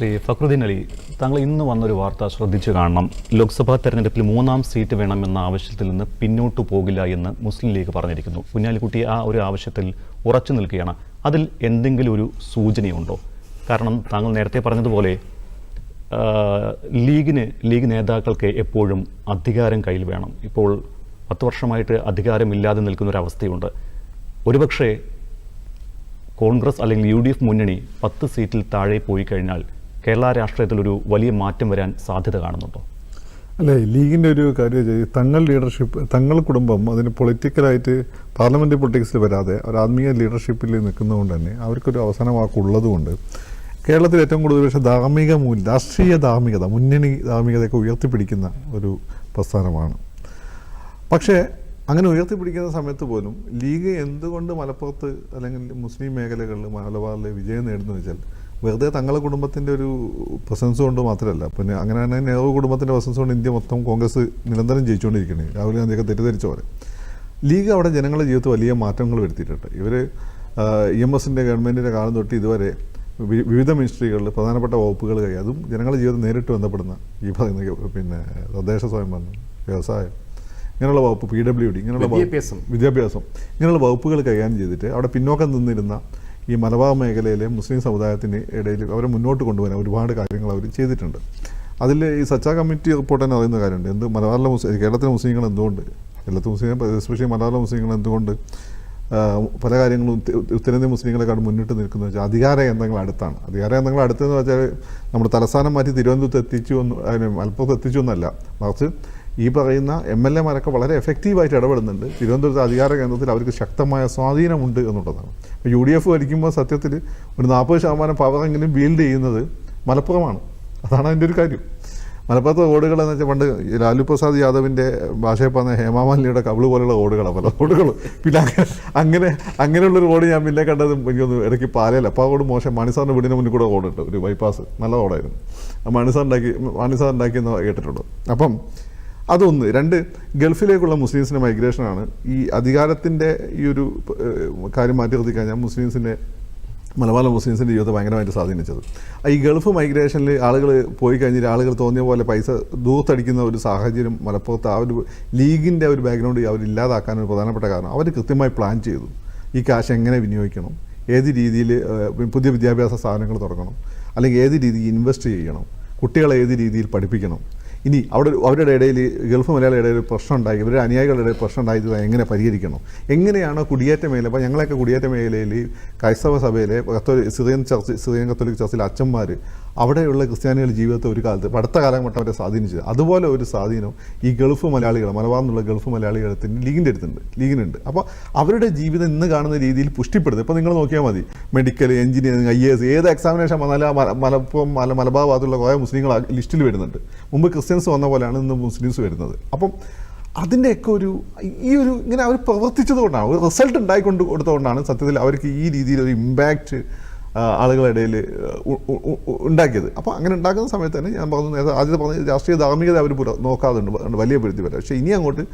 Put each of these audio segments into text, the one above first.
ശ്രീ ഫക്രുദ്ദീൻ അലി താങ്കൾ ഇന്ന് വന്നൊരു വാർത്ത ശ്രദ്ധിച്ചു കാണണം. ലോക്സഭാ തെരഞ്ഞെടുപ്പിൽ മൂന്നാം സീറ്റ് വേണമെന്ന ആവശ്യത്തിൽ നിന്ന് പിന്നോട്ടു പോകില്ല എന്ന് മുസ്ലിം ലീഗ് പറഞ്ഞിരിക്കുന്നു. കുഞ്ഞാലിക്കുട്ടി ആ ഒരു ആവശ്യത്തിൽ ഉറച്ചു നിൽക്കുകയാണ്. അതിൽ എന്തെങ്കിലും ഒരു സൂചനയുണ്ടോ? കാരണം താങ്കൾ നേരത്തെ പറഞ്ഞതുപോലെ ലീഗിന് ലീഗ് നേതാക്കൾക്ക് എപ്പോഴും അധികാരം കയ്യിൽ വേണം. ഇപ്പോൾ പത്ത് വർഷമായിട്ട് അധികാരമില്ലാതെ നിൽക്കുന്ന ഒരു അവസ്ഥയുണ്ട്. ഒരുപക്ഷേ കോൺഗ്രസ് അല്ലെങ്കിൽ യു മുന്നണി പത്ത് സീറ്റിൽ താഴെ പോയി കഴിഞ്ഞാൽ കേരള രാഷ്ട്രീയത്തിൽ ഒരു വലിയ മാറ്റം വരാൻ സാധ്യത കാണുന്നുണ്ടോ? അല്ലേ ലീഗിന്റെ ഒരു കാര്യം തങ്ങൾ ലീഡർഷിപ്പ് തങ്ങൾ കുടുംബം അതിന് പൊളിറ്റിക്കലായിട്ട് പാർലമെന്റ് പൊളിറ്റിക്സിൽ വരാതെ ഒരു ആത്മീയ ലീഡർഷിപ്പിൽ നിൽക്കുന്നതുകൊണ്ട് തന്നെ അവർക്കൊരു അവസാന വാക്കുള്ളതുകൊണ്ട് കേരളത്തിൽ ഏറ്റവും കൂടുതൽ പക്ഷേ ധാർമ്മിക മൂല്യം രാഷ്ട്രീയ ധാർമ്മികത മുന്നണി ധാർമ്മികതയൊക്കെ ഉയർത്തിപ്പിടിക്കുന്ന ഒരു പ്രസ്ഥാനമാണ്. പക്ഷേ അങ്ങനെ ഉയർത്തിപ്പിടിക്കുന്ന സമയത്ത് പോലും ലീഗ് എന്തുകൊണ്ട് മലപ്പുറത്ത് അല്ലെങ്കിൽ മുസ്ലിം മേഖലകളിൽ മലബാറിൽ വിജയം നേടുന്നു വെച്ചാൽ വെറുതെ തങ്ങളുടെ കുടുംബത്തിന്റെ ഒരു പ്രസൻസ് കൊണ്ട് മാത്രമല്ല. പിന്നെ അങ്ങനെ തന്നെ നെഹ്റു കുടുംബത്തിന്റെ പ്രസൻസ് കൊണ്ട് ഇന്ത്യ മൊത്തം കോൺഗ്രസ് നിരന്തരം ജയിച്ചുകൊണ്ടിരിക്കുന്നത് രാഹുൽ ഗാന്ധിയൊക്കെ തെറ്റിദ്ധരിച്ച പോലെ. ലീഗ് അവിടെ ജനങ്ങളുടെ ജീവിതത്തിൽ വലിയ മാറ്റങ്ങൾ വരുത്തിയിട്ടുണ്ട്. ഇവർ ഇ എം എസിന്റെ ഗവൺമെന്റിന്റെ കാലം തൊട്ട് ഇതുവരെ വിവിധ മിനിസ്ട്രികളിൽ പ്രധാനപ്പെട്ട വകുപ്പുകൾ കൈ അതും ജനങ്ങളുടെ ജീവിതം നേരിട്ട് ബന്ധപ്പെടുന്ന ഈ പറയുന്ന പിന്നെ തദ്ദേശ സ്വയംഭരണം വ്യവസായം ഇങ്ങനെയുള്ള വകുപ്പ് പി ഡബ്ല്യു ഡി ഇങ്ങനെയുള്ള. വിദ്യാഭ്യാസം ഇങ്ങനെയുള്ള വകുപ്പുകൾ കൈകാര്യം ചെയ്തിട്ട് അവിടെ പിന്നോക്കം നിന്നിരുന്ന ഈ മലബാർ മേഖലയിലെ മുസ്ലിം സമുദായത്തിന് ഇടയിൽ അവരെ മുന്നോട്ട് കൊണ്ടുപോകാൻ ഒരുപാട് കാര്യങ്ങൾ അവർ ചെയ്തിട്ടുണ്ട്. അതിൽ ഈ സച്ചാ കമ്മിറ്റി റിപ്പോർട്ട് തന്നെ അറിയുന്ന കാര്യമുണ്ട്. എന്ത് മലബാറിലെ മുസ്ലിം കേരളത്തിലെ മുസ്ലിങ്ങൾ എന്തുകൊണ്ട് കേരളത്തിലെ മുസ്ലിം എസ്പെഷ്യലി മലബാറിലെ മുസ്ലിങ്ങൾ എന്തുകൊണ്ട് പല കാര്യങ്ങളും ഉത്തരേന്ത്യ മുസ്ലിങ്ങളെക്കാളും മുന്നിട്ട് നിൽക്കുന്നത് വെച്ചാൽ അധികാര കേന്ദ്രങ്ങൾ അടുത്താണ്. അധികാര കേന്ദ്രങ്ങൾ അടുത്തെന്ന് വെച്ചാൽ നമ്മുടെ തലസ്ഥാനം മാറ്റി തിരുവനന്തപുരത്ത് എത്തിച്ചു എന്ന് അതിന് മലപ്പുറത്ത് എത്തിച്ചു എന്നല്ല. മറിച്ച് ഈ പറയുന്ന എം എൽ എമാരൊക്കെ വളരെ എഫക്റ്റീവായിട്ട് ഇടപെടുന്നുണ്ട്. തിരുവനന്തപുരത്ത് അധികാര കേന്ദ്രത്തിൽ അവർക്ക് ശക്തമായ സ്വാധീനമുണ്ട് എന്നുള്ളതാണ്. യു ഡി എഫ് ഭരിക്കുമ്പോൾ സത്യത്തിൽ ഒരു നാൽപ്പത് ശതമാനം പവറെങ്കിലും ബീൽഡ് ചെയ്യുന്നത് മലപ്പുറമാണ്. അതാണ് അതിന്റെ ഒരു കാര്യം. മലപ്പുറത്തെ റോഡുകൾ എന്ന് വെച്ചാൽ പണ്ട് ലാലു പ്രസാദ് യാദവിന്റെ ഭാഷയിൽ പറഞ്ഞ ഹേമാമാലിനിയുടെ കവിൾ പോലുള്ള റോഡുകളാണ് പല റോഡുകളും പിന്നെ അങ്ങനെ അങ്ങനെ അങ്ങനെയുള്ളൊരു റോഡ് ഞാൻ പിന്നെ കണ്ടത് എനിക്കൊന്ന് ഇടയ്ക്ക് പാലയല്ല അപ്പോൾ ആ റോഡ് മോശം. മണിസാറിന്റെ വീടിന് മുന്നിൽ കൂടെ റോഡുണ്ട് ഒരു ബൈപ്പാസ് നല്ല റോഡായിരുന്നു ആ മണിസാർ ഉണ്ടാക്കി മണിസാർ ഉണ്ടാക്കിയെന്ന് കേട്ടിട്ടുണ്ട്. അപ്പം അതൊന്ന്. രണ്ട് ഗൾഫിലേക്കുള്ള മുസ്ലിംസിന്റെ മൈഗ്രേഷനാണ്. ഈ അധികാരത്തിന്റെ ഈ ഒരു കാര്യം മാറ്റി നിർത്തി കഴിഞ്ഞാൽ മുസ്ലിംസിന്റെ മലബാർ മുസ്ലിംസിന്റെ ജീവിതത്തെ ഭയങ്കരമായിട്ട് സ്വാധീനിച്ചത്. ഈ ഗൾഫ് മൈഗ്രേഷനിൽ ആളുകൾ പോയി കഴിഞ്ഞിട്ട് ആളുകൾ തോന്നിയ പോലെ പൈസ ദൂർത്തടിക്കുന്ന ഒരു സാഹചര്യം മലപ്പുറത്ത് ആ ഒരു ലീഗിന്റെ ഒരു ബാക്ക്ഗ്രൗണ്ട് അവർ ഇല്ലാതാക്കാൻ ഒരു പ്രധാനപ്പെട്ട കാരണം. അവർ കൃത്യമായി പ്ലാൻ ചെയ്തു. ഈ കാശ് എങ്ങനെ വിനിയോഗിക്കണം? ഏത് രീതിയിൽ പുതിയ വിദ്യാഭ്യാസ സ്ഥാപനങ്ങൾ തുടങ്ങണം അല്ലെങ്കിൽ ഏത് രീതിയിൽ ഇൻവെസ്റ്റ് ചെയ്യണം? കുട്ടികളെ ഏത് രീതിയിൽ പഠിപ്പിക്കണം? ഇനി അവിടെ അവരുടെ ഇടയിൽ ഗൾഫ് മലയാളിയുടെ ഒരു പ്രശ്നം ഉണ്ടായി. ഇവരുടെ അനുയായികളുടെ ഇടയിൽ പ്രശ്നം ഇത് എങ്ങനെ പരിഹരിക്കണം? എങ്ങനെയാണോ കുടിയേറ്റ മേഖല അപ്പോൾ ഞങ്ങളൊക്കെ കുടിയേറ്റ മേഖലയിൽ ക്രൈസ്തവ സഭയിലെ Catholic Syrian church Syrian Catholic ചർച്ചിലെ അച്ഛന്മാർ അവിടെയുള്ള ക്രിസ്ത്യാനികളുടെ ജീവിതത്തെ ഒരു കാലത്ത് അടുത്ത കാലഘട്ടം അവരെ സ്വാധീനിച്ചത്. അതുപോലെ ഒരു സ്വാധീനം ഈ ഗൾഫ് മലയാളികൾ മലബാറിൽ നിന്നുള്ള ഗൾഫ് മലയാളികളത്തിന് ലീഗിന്റെ അടുത്തുണ്ട് ലീഗിനുണ്ട്. അപ്പോൾ അവരുടെ ജീവിതം ഇന്ന് കാണുന്ന രീതിയിൽ പുഷ്ടിപ്പെടുന്നത് ഇപ്പോൾ നിങ്ങൾ നോക്കിയാൽ മതി മെഡിക്കൽ എഞ്ചിനീയറിംഗ് ഐ എസ് ഏത് എക്സാമിനേഷൻ വന്നാലും മലപ്പുറം മല മലബാർ ഭാഗത്തുള്ള കുറേ മുസ്ലിങ്ങൾ ലിസ്റ്റിൽ വരുന്നുണ്ട്. മുമ്പ് ക്രിസ്ത്യൻസ് വന്ന പോലെയാണ് ഇന്ന് മുസ്ലിംസ് വരുന്നത്. അപ്പം അതിന്റെയൊക്കെ ഒരു ഈ ഒരു ഇങ്ങനെ അവർ പ്രവർത്തിച്ചതുകൊണ്ടാണ് ഒരു റിസൾട്ട് ഉണ്ടായിക്കൊണ്ട് കൊടുത്തതുകൊണ്ടാണ് സത്യത്തിൽ അവർക്ക് ഈ രീതിയിൽ ഒരു ഇമ്പാക്റ്റ് ആളുകളുടെ ഉണ്ടാക്കിയത്. അപ്പോൾ അങ്ങനെ ഉണ്ടാക്കുന്ന സമയത്ത് തന്നെ ഞാൻ പറഞ്ഞു നേരത്തെ ആദ്യത്തെ പറഞ്ഞ രാഷ്ട്രീയ ധാർമ്മികത അവർ നോക്കാതുണ്ട് വലിയ പരിധി വരെ. പക്ഷേ ഇനി അങ്ങോട്ട്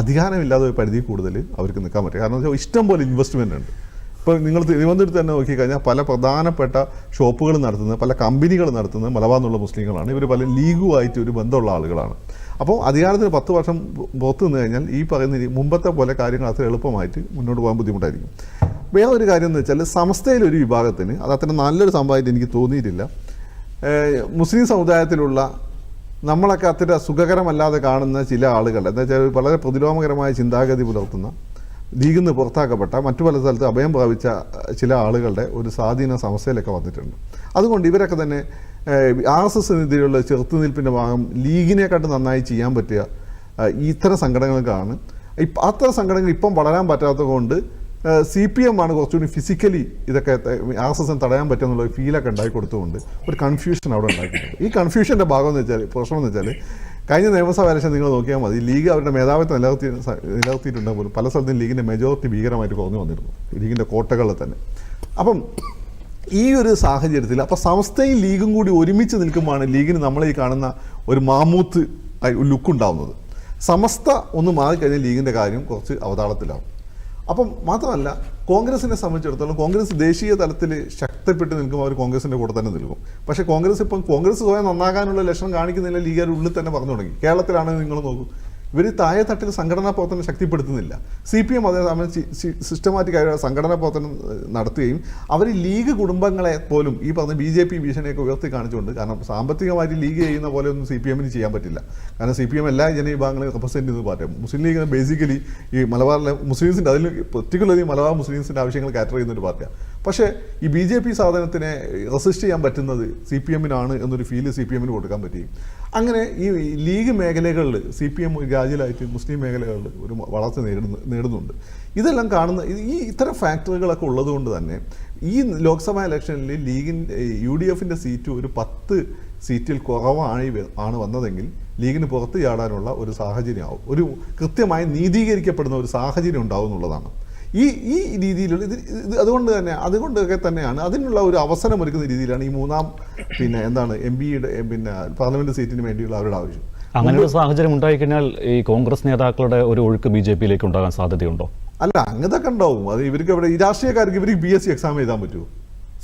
അധികാരമില്ലാതെ ഒരു പരിധി കൂടുതൽ അവർക്ക് നിൽക്കാൻ പറ്റും കാരണം വെച്ചാൽ ഇഷ്ടം പോലെ ഇൻവെസ്റ്റ്മെന്റ് ഉണ്ട്. ഇപ്പോൾ നിങ്ങൾ തിരുവനന്തപുരത്ത് തന്നെ നോക്കിക്കഴിഞ്ഞാൽ പല പ്രധാനപ്പെട്ട ഷോപ്പുകൾ നടത്തുന്നത് പല കമ്പനികൾ നടത്തുന്നത് മലബാർ എന്നുള്ള മുസ്ലിങ്ങളാണ്. ഇവർ പല ലീഗുമായിട്ട് ഒരു ബന്ധമുള്ള ആളുകളാണ്. അപ്പോൾ അധികാരത്തിന് പത്ത് വർഷം പുറത്ത് നിന്ന് കഴിഞ്ഞാൽ ഈ പറയുന്ന മുമ്പത്തെ പോലെ കാര്യങ്ങൾ അത്ര എളുപ്പമായിട്ട് മുന്നോട്ട് പോകാൻ ബുദ്ധിമുട്ടായിരിക്കും. വേറെ ഒരു കാര്യം എന്ന് വെച്ചാൽ സമസ്തയിലെ ഒരു വിഭാഗത്തിന് അത് അത്ര നല്ലൊരു സംഭവമായിട്ട് എനിക്ക് തോന്നിയിട്ടില്ല. മുസ്ലിം സമുദായത്തിലുള്ള നമ്മളൊക്കെ അത്ര സുഖകരമല്ലാതെ കാണുന്ന ചില ആളുകൾ എന്താ വെച്ചാൽ വളരെ പ്രതിലോമകരമായ ചിന്താഗതി പുലർത്തുന്ന ലീഗിൽ നിന്ന് പുറത്താക്കപ്പെട്ട മറ്റു പല സ്ഥലത്ത് അഭയം പ്രാപിച്ച ചില ആളുകളുടെ ഒരു സ്വാധീന സമസ്യയിലൊക്കെ വന്നിട്ടുണ്ട്. അതുകൊണ്ട് ഇവരൊക്കെ തന്നെ ആർ എസ് എസിനെതിരെയുള്ള ചെറുത്തുനിൽപ്പിന്റെ ഭാഗം ലീഗിനെക്കാട്ട് നന്നായി ചെയ്യാൻ പറ്റിയ ഇത്തരം സംഘടനകൾക്കാണ്. ഇപ്പം അത്തരം സംഘടനകൾ ഇപ്പം വളരാൻ പറ്റാത്തത് കൊണ്ട് സി പി എം ആണ് കുറച്ചുകൂടി ഫിസിക്കലി ഇതൊക്കെ ആർ എസ് എസിന് തടയാൻ പറ്റുമെന്നുള്ള ഫീലൊക്കെ ഉണ്ടാക്കി കൊടുത്തുകൊണ്ട് ഒരു കൺഫ്യൂഷൻ അവിടെ ഉണ്ടാക്കിയിട്ടുണ്ട്. ഈ കൺഫ്യൂഷന്റെ ഭാഗം എന്ന് വെച്ചാൽ പ്രശ്നം എന്ന് വെച്ചാൽ കഴിഞ്ഞ നിയമസഭ ഇലക്ഷൻ നിങ്ങൾ നോക്കിയാൽ മതി. ലീഗ് അവരുടെ മേധാവിത്വം നിലനിർത്തി നിലനിർത്തിയിട്ടുണ്ടെങ്കിൽ പോലും പല സ്ഥലത്തും ലീഗിന്റെ മെജോറിറ്റി ഭീകരമായിട്ട് കുറഞ്ഞു വന്നിരുന്നു. ലീഗിന്റെ കോട്ടകളിൽ തന്നെ. അപ്പം ഈ ഒരു സാഹചര്യത്തിൽ അപ്പോൾ സംസ്ഥയും ലീഗും കൂടി ഒരുമിച്ച് നിൽക്കുമ്പോഴാണ് ലീഗിന് നമ്മളീ കാണുന്ന ഒരു മാമൂത്ത് ലുക്ക് ഉണ്ടാവുന്നത്. സമസ്ത ഒന്ന് മാറിക്കഴിഞ്ഞാൽ ലീഗിന്റെ കാര്യം കുറച്ച് അവതാളത്തിലാവും. അപ്പം മാത്രമല്ല കോൺഗ്രസിനെ സംബന്ധിച്ചിടത്തോളം കോൺഗ്രസ് ദേശീയ തലത്തിൽ ശക്തപ്പെട്ട് നിൽക്കും അവർ കോൺഗ്രസിന്റെ കൂടെ തന്നെ നിൽക്കും. പക്ഷേ കോൺഗ്രസ് ഇപ്പം കോൺഗ്രസ് സ്വയം നന്നാകാനുള്ള ലക്ഷണം കാണിക്കുന്നില്ല ലീഗർ ഉള്ളിൽ തന്നെ പറഞ്ഞു തുടങ്ങി. കേരളത്തിലാണെങ്കിൽ നിങ്ങൾ നോക്കൂ ഇവർ താഴെ തട്ടിൽ സംഘടനാ പ്രവർത്തനം ശക്തിപ്പെടുത്തുന്നില്ല. സി പി എം അതേസമയം സിസ്റ്റമാറ്റിക്കായ സംഘടനാ പ്രവർത്തനം നടത്തുകയും അവർ ലീഗ് കുടുംബങ്ങളെ പോലും ഈ പറഞ്ഞ ബി ജെ പി ഭീഷണിയൊക്കെ ഉയർത്തി കാണിച്ചുകൊണ്ട് കാരണം സാമ്പത്തികമായിട്ട് ലീഗ് ചെയ്യുന്ന പോലെ ഒന്നും സി പി എമ്മിന് ചെയ്യാൻ പറ്റില്ല. കാരണം സി പി എം എല്ലാ ജനവിഭാഗങ്ങളെയും റെപ്രസെന്റ് ചെയ്യുന്ന പാർട്ടിയാണ് മുസ്ലിം ലീഗ് ബേസിക്കലി ഈ മലബാറിലെ മുസ്ലിംസിന്റെ അതിൽ പെർട്ടിക്കുലർലി മലബാർ മുസ്ലിംസിന്റെ ആവശ്യങ്ങൾ കാറ്റർ ചെയ്യുന്ന ഒരു പാർട്ടിയാണ്. പക്ഷേ ഈ ബി ജെ പി സാധനത്തിനെ റെസിസ്റ്റ് ചെയ്യാൻ പറ്റുന്നത് സി പി എമ്മിനാണ് എന്നൊരു ഫീൽ സി പി എമ്മിന് കൊടുക്കാൻ പറ്റി. അങ്ങനെ ഈ ലീഗ് മേഖലകളിൽ സി പി എം രാജ്യലായിട്ട് മുസ്ലിം മേഖലകളിൽ ഒരു വളർച്ച നേടുന്നു നേടുന്നുണ്ട്. ഇതെല്ലാം കാണുന്ന ഈ ഇത്തരം ഫാക്ടറികളൊക്കെ ഉള്ളതുകൊണ്ട് തന്നെ ഈ ലോക്സഭാ ഇലക്ഷനിൽ ലീഗിന്റെ യു ഡി എഫിന്റെ സീറ്റ് ഒരു പത്ത് സീറ്റിൽ കുറവാണ് ആണ് വന്നതെങ്കിൽ ലീഗിന് പുറത്ത് ചാടാനുള്ള ഒരു സാഹചര്യമാവും. ഒരു കൃത്യമായി നീതീകരിക്കപ്പെടുന്ന ഒരു സാഹചര്യം ഉണ്ടാവും എന്നുള്ളതാണ്. ഈ ഈ രീതിയിലുള്ള ഇത് ഇത് അതുകൊണ്ട് തന്നെ അതുകൊണ്ടൊക്കെ തന്നെയാണ് അതിനുള്ള ഒരു അവസരം ഒരുക്കുന്ന രീതിയിലാണ് ഈ മൂന്നാം പിന്നെ എന്താണ് എം പിയുടെ പിന്നെ പാർലമെന്റ് സീറ്റിന് വേണ്ടിയുള്ള അവരുടെ ആവശ്യം. അങ്ങനെ ഒരു സാഹചര്യം ഉണ്ടായിക്കഴിഞ്ഞാൽ ഈ കോൺഗ്രസ് നേതാക്കളുടെ ഒരു ഒഴുക്ക് ബി ജെ പിയിലേക്ക് ഉണ്ടാകാൻ സാധ്യതയുണ്ടോ? അല്ല അങ്ങനെ ഉണ്ടാവും. അത് ഇവർക്ക് ഇവിടെ ഈ രാഷ്ട്രീയക്കാർക്ക് ഇവർക്ക് ബി എസ് സി എക്സാം എഴുതാൻ പറ്റുമോ?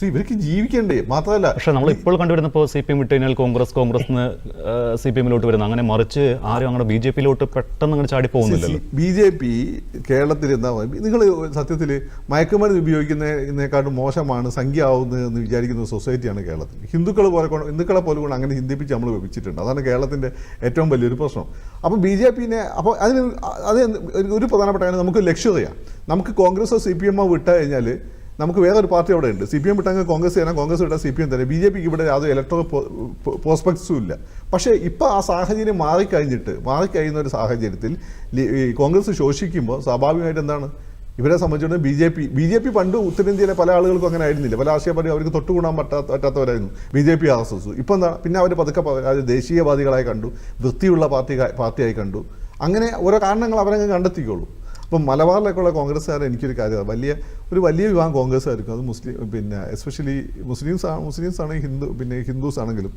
ഇവർക്ക് ജീവിക്കണ്ടേ? മാത്രമല്ല പക്ഷെ നമ്മൾ ഇപ്പോൾ കണ്ടുവരുന്നപ്പോൾ സി പി എം വിട്ട് കഴിഞ്ഞാൽ കോൺഗ്രസ് കോൺഗ്രസ് സി പി എമ്മിലോട്ട് വരുന്നു അങ്ങനെ മറിച്ച് ആരും അങ്ങനെ ബി ജെ പിയിലോട്ട് പെട്ടെന്ന് അങ്ങനെ ചാടി പോകുന്നില്ലല്ലോ. ബി ജെ പി കേരളത്തിൽ എന്താ നിങ്ങൾ സത്യത്തിൽ മയക്കുമരുന്ന് ഉപയോഗിക്കുന്നതിനേക്കാളും മോശമാണ് സംഖ്യ ആവുന്നത് എന്ന് വിചാരിക്കുന്ന സൊസൈറ്റിയാണ് കേരളത്തിൽ. ഹിന്ദുക്കൾ പോലെ കൊണ്ട് ഹിന്ദുക്കളെ പോലെ കൊണ്ട് അങ്ങനെ ഹിന്ദിപ്പിച്ച് നമ്മൾ വെപ്പിച്ചിട്ടുണ്ട്. അതാണ് കേരളത്തിന്റെ ഏറ്റവും വലിയൊരു പ്രശ്നം. അപ്പോൾ ബി ജെ പിന്നെ അപ്പോൾ അതിന് അത് ഒരു- ഒരു പ്രധാനപ്പെട്ട കാര്യം നമുക്ക് ലക്ഷ്യതയാണ് നമുക്ക് കോൺഗ്രസോ സി പി എമ്മോ വിട്ട് കഴിഞ്ഞാൽ നമുക്ക് വേറൊരു പാർട്ടി അവിടെ ഉണ്ട്. സി പി എം വിട്ടാൽ കോൺഗ്രസ് ചെയ്യാൻ കോൺഗ്രസ് വിട്ടാൽ സി പി എം തന്നെ. ബി ജെ പിക്ക് ഇവിടെ യാതൊരു ഇലക്ട്രോ പ്രോസ്പെക്ട്സും ഇല്ല. പക്ഷേ ഇപ്പോൾ ആ സാഹചര്യം മാറിക്കഴിഞ്ഞിട്ട് മാറിക്കഴിയുന്ന ഒരു സാഹചര്യത്തിൽ കോൺഗ്രസ് ശോഷിക്കുമ്പോൾ സ്വാഭാവികമായിട്ട് എന്താണ്? ഇവരെ സംബന്ധിച്ചിടത്തോളം B J P B J P പണ്ട് ഉത്തരേന്ത്യയിലെ പല ആളുകൾക്കും അങ്ങനെ ആയിരുന്നില്ല. പല ആശയ പാർട്ടി അവർക്ക് തൊട്ടുകൂടാൻ പറ്റാത്ത പറ്റാത്തവരായിരുന്നു. B J P R S S. ഇപ്പം എന്താ പിന്നെ അവർ പതുക്കെ ദേശീയവാദികളായി കണ്ടു വൃത്തിയുള്ള പാർട്ടി പാർട്ടിയായി കണ്ടു. അങ്ങനെ ഓരോ കാരണങ്ങൾ അവരങ്ങ് കണ്ടെത്തിക്കോളൂ. അപ്പം മലബാറിലേക്കുള്ള കോൺഗ്രസ്സുകാർ എനിക്കൊരു കാര്യം വലിയ ഒരു വലിയ വിഭാഗം കോൺഗ്രസ്സുകാർക്കും അത് മുസ്ലിം പിന്നെ എസ്പെഷ്യലി മുസ്ലിംസ് മുസ്ലിംസ് ആണെങ്കിൽ ഹിന്ദു പിന്നെ ഹിന്ദുസ് ആണെങ്കിലും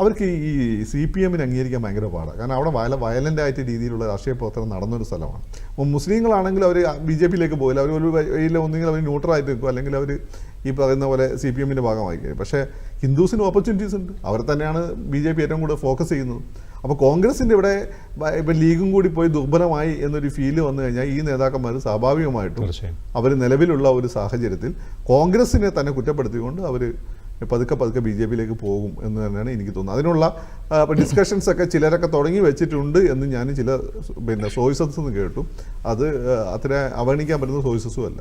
അവർക്ക് ഈ സി പി എമ്മിന് അംഗീകരിക്കാൻ ഭയങ്കര പാടാണ് കാരണം അവിടെ വയല വയലന്റ് ആയിട്ട് രീതിയിലുള്ള രാഷ്ട്രീയ പ്രവർത്തനം നടന്നൊരു സ്ഥലമാണ്. അപ്പം മുസ്ലിങ്ങളാണെങ്കിൽ അവർ ബി ജെ പിയിലേക്ക് പോകില്ല. അവർ ഒരു വഴിയിൽ ഒന്നുകിൽ അവർ ന്യൂട്രലായിട്ട് നിൽക്കും അല്ലെങ്കിൽ അവർ ഈ പറയുന്ന പോലെ സി പി എമ്മിന്റെ ഭാഗമായി കഴിയും പക്ഷേ ഹിന്ദുസിന് ഓപ്പർച്യൂണിറ്റീസ് ഉണ്ട്. അവർ തന്നെയാണ് ബി ജെ പി ഏറ്റവും കൂടുതൽ ഫോക്കസ് ചെയ്യുന്നത്. അപ്പോൾ കോൺഗ്രസിന്റെ ഇവിടെ ഇപ്പം ലീഗും കൂടി പോയി ദുർബലമായി എന്നൊരു ഫീൽ വന്നു കഴിഞ്ഞാൽ ഈ നേതാക്കന്മാർ സ്വാഭാവികമായിട്ടും അവർ നിലവിലുള്ള ഒരു സാഹചര്യത്തിൽ കോൺഗ്രസിനെ തന്നെ കുറ്റപ്പെടുത്തിക്കൊണ്ട് അവർ പതുക്കെ പതുക്കെ ബി ജെ പിയിലേക്ക് പോകും എന്ന് തന്നെയാണ് എനിക്ക് തോന്നുന്നത്. അതിനുള്ള ഡിസ്കഷൻസ് ഒക്കെ ചിലരൊക്കെ തുടങ്ങി വെച്ചിട്ടുണ്ട് എന്ന് ഞാൻ ചില പിന്നെ സോയ്സസ് എന്ന് കേട്ടു. അത് അത്ര അവഗണിക്കാൻ പറ്റുന്ന സോയ്സസും അല്ല.